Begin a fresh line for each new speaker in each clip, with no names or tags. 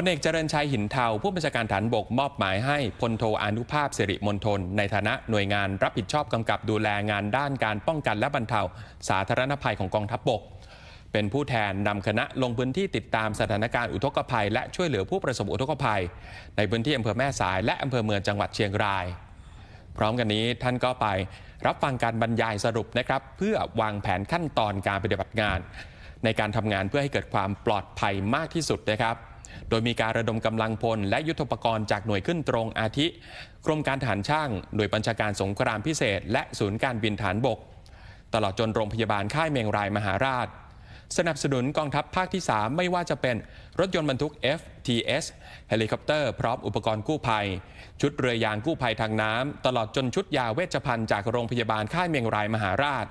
พลเอกเจริญชัยหินเทาผู้บัญชาการฐานบกมอบหมายให้พลโทอนุภาพสิริมนทน ในฐานะหน่วยงานรับผิดชอบกำกับดูแลงานด้านการป้องกันและบรรเทา สาธารณภัยของกองทัพบก เป็นผู้แทนนำคณะลงพื้นที่ติดตามสถานการณ์อุทกภัย และช่วยเหลือผู้ประสบอุทกภัย ในพื้นที่อำเภอแม่สายและอำเภอเมืองจังหวัดเชียงราย พร้อมกันนี้ท่านก็ไปรับฟังการบรรยายสรุปนะครับเพื่อวางแผนขั้นตอนการปฏิบัติงาน ในการทำงานเพื่อให้เกิดความปลอดภัยมากที่สุดนะครับ โดยมีการระดมกำลังพล และยุทธปกรณ์จากหน่วยขึ้นตรงอาทิ กรมการทหารช่าง หน่วยบัญชาการสงครามพิเศษ และศูนย์การบินฐานบก ตลอดจนโรงพยาบาลค่ายเมงรายมหาราช สนับสนุนกองทัพภาคที่ 3 ไม่ว่าจะเป็นรถยนต์บรรทุก FTS เฮลิคอปเตอร์พร้อมอุปกรณ์กู้ภัย ชุดเรือยางกู้ภัยทางน้ำตลอดจนชุดยาเวชภัณฑ์จากโรงพยาบาลค่ายเมงรายมหาราช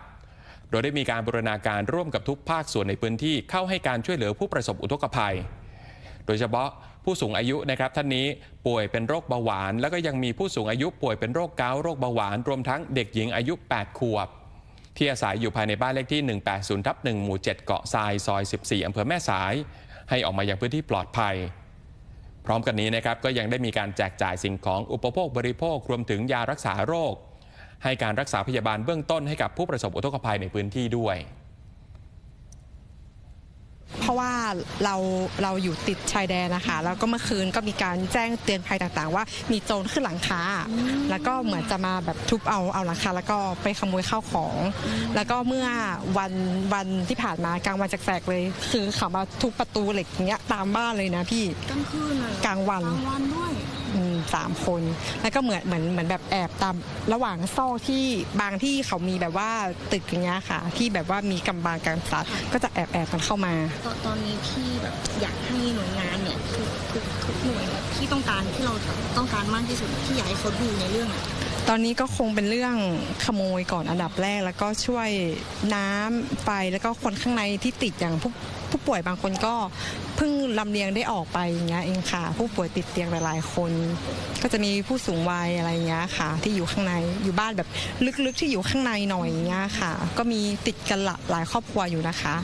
โดยได้มีการบูรณาการร่วมกับทุกภาคส่วนในพื้นที่เข้าให้การช่วยเหลือผู้ประสบอุทกภัย โดยเฉพาะผู้สูงอายุนะครับท่านนี้ป่วยเป็นโรคเบาหวาน แล้วก็ยังมีผู้สูงอายุป่วยเป็นโรคเกาต์โรคเบาหวาน รวมทั้งเด็กหญิงอายุ 8 ขวบ ที่อาศัยอยู่ภายในบ้านเลขที่ 180ทับ1หมู่ 7 เกาะทรายซอย 14อำเภอแม่สาย ให้ออกมาอยังพื้นที่ปลอดภัย พร้อมกันนี้นะครับก็ยังได้มีการแจกจ่ายสิ่งของอุปโภคบริโภครวมถึงยารักษาโรค ให้การรักษาพยาบาลเบื้องต้นให้กับผู้ประสบอุทกภัยในพื้นที่ด้วย
เพราะว่าเราเราอยู่ติดชายแดนนะคะ แล้วก็เมื่อคืนก็มีการแจ้งเตือนภัยต่างๆ ว่ามีโจรขึ้นหลังคาแล้วก็เหมือนจะมาแบบทุบเอาเอาหลังคาแล้วก็ไปขโมยข้าวของ แล้วก็เมื่อวันวันที่ผ่านมากลางวันแสกๆเลย คือเขามาทุบประตูเหล็กอย่างเงี้ยตามบ้านเลยนะพี่
กลางคืนเลย
กลางวัน
กลางวันด้วย
อืม สามคนแล้วก็เหมือนเหมือนเหมือนแบบแอบตามระหว่างซอกที่บางที่เขามีแบบว่าตึกอย่างเงี้ยค่ะ ที่แบบว่ามีกำบังการซัดก็จะแอบแอบกันเข้ามา
ตอนตอนนี้พี่แบบอยากให้หน่วยงานเนี่ยทุกทุกทุกหน่วยแบบที่ต้องการที่เราต้องการมากที่สุดที่อยากให้เขาดูในเรื่องอะ
ตอนนี้ก็คงเป็นเรื่องขโมยก่อนอันดับแรก แล้วก็ช่วยน้ำไฟแล้วก็คนข้างในที่ติดอย่างผู้ ผู้ป่วยบางคนก็เพิ่งลำเลียงได้ออกไปอย่างเงี้ยเองค่ะ ผู้ป่วยติดเตียงหลายๆคน ก็จะมีผู้สูงวัยอะไรเงี้ยค่ะ ที่อยู่ข้างในอยู่บ้านแบบลึกๆที่อยู่ข้างในหน่อยอย่างเงี้ยค่ะ ก็มีติดกันหลายหลายครอบครัวอยู่นะคะ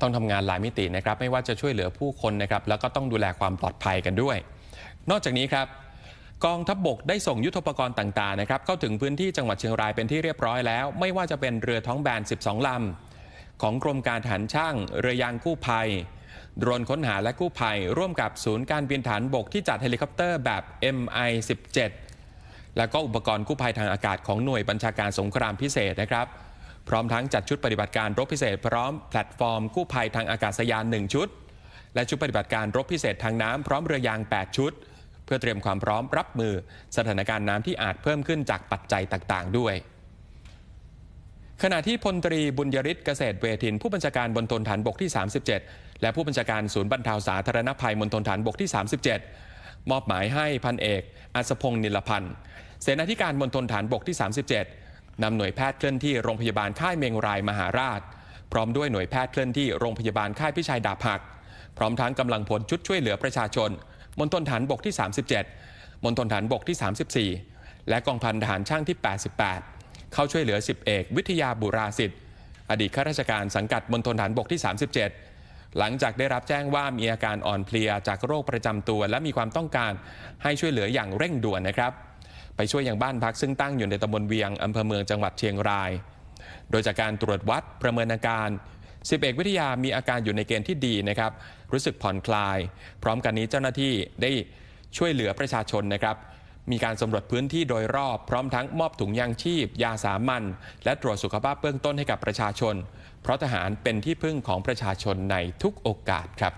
ต้องทำงานหลายมิตินะครับไม่ว่าจะช่วยเหลือผู้คนนะครับแล้วก็ต้องดูแลความปลอดภัยกันด้วย นอกจากนี้ครับ กองทัพบบกได้ส่งยุทธปกรณ์ต่างๆนะครับเข้าถึงพื้นที่จังหวัดเชียงรายเป็นที่เรียบร้อยแล้ว ไม่ว่าจะเป็นเรือท้องแบน 12 ลำ ของกรมการทหารช่าง เรือยางกู้ภัยโดรนค้นหาและกู้ภัย ร่วมกับศูนย์การบินฐานบกที่จัดเฮลิคอปเตอร์แบบ MI-17 แล้วก็อุปกรณ์กู้ภัยทางอากาศของหน่วยบัญชาการสงครามพิเศษนะครับ พร้อมทั้งจัดชุดปฏิบัติการรบพิเศษ พร้อมแพลตฟอร์มกู้ภัยทางอากาศยาน 1 ชุด และชุดปฏิบัติการรบพิเศษทางน้ำพร้อมเรือยาง 8 ชุด เพื่อเตรียมความพร้อมรับมือ สถานการณ์น้ำที่อาจเพิ่มขึ้นจากปัจจัยต่าง ๆ ด้วย ขณะที่พลตรีบุญยริศเกษตรเวทิน ผู้บัญชาการบนทนฐานบกที่ 37 และผู้บัญชาการศูนย์บรรเทาสาธารณภัยมณฑลฐานบกที่ 37 มอบหมายให้พันเอกอัศพงศ์นิลพันธ์เสนาธิการมณฑลฐานบกที่ 37นำหน่วยแพทย์เคลื่อนที่โรงพยาบาลค่ายเมงรายมหาราช พร้อมด้วยหน่วยแพทย์เคลื่อนที่โรงพยาบาลค่ายพิชัยดาบหัก พร้อมทั้งกำลังพลชุดช่วยเหลือประชาชนมณฑลฐานบกที่ 37มณฑลฐานบกที่ 34 และกองพันทหารช่างที่ 88 เข้าช่วยเหลือ10เอกวิทยาบุราสิทธิ์ อดีตข้าราชการสังกัดมณฑลฐานบกที่ 37 หลังจากได้รับแจ้งว่ามีอาการอ่อนเพลียจากโรคประจำตัว และมีความต้องการให้ช่วยเหลืออย่างเร่งด่วนนะครับ ไปช่วยอยังบ้านพักซึ่งตั้งอยู่ในตำบลเวียงอำเภอเมืองจังหวัดเชียงราย โดยจากการตรวจวัดประเมินอาการสิบเอกวิทยามีอาการอยู่ในเกณฑ์ที่ดีนะครับ รู้สึกผ่อนคลาย พร้อมกันนี้เจ้าหน้าที่ได้ช่วยเหลือประชาชนนะครับ มีการสำรวจพื้นที่โดยรอบพร้อมทั้งมอบถุงยางชีพ ยาสามัญและตรวจสุขภาพเบื้องต้นให้กับประชาชน เพราะทหารเป็นที่พึ่งของประชาชนในทุกโอกาสครับ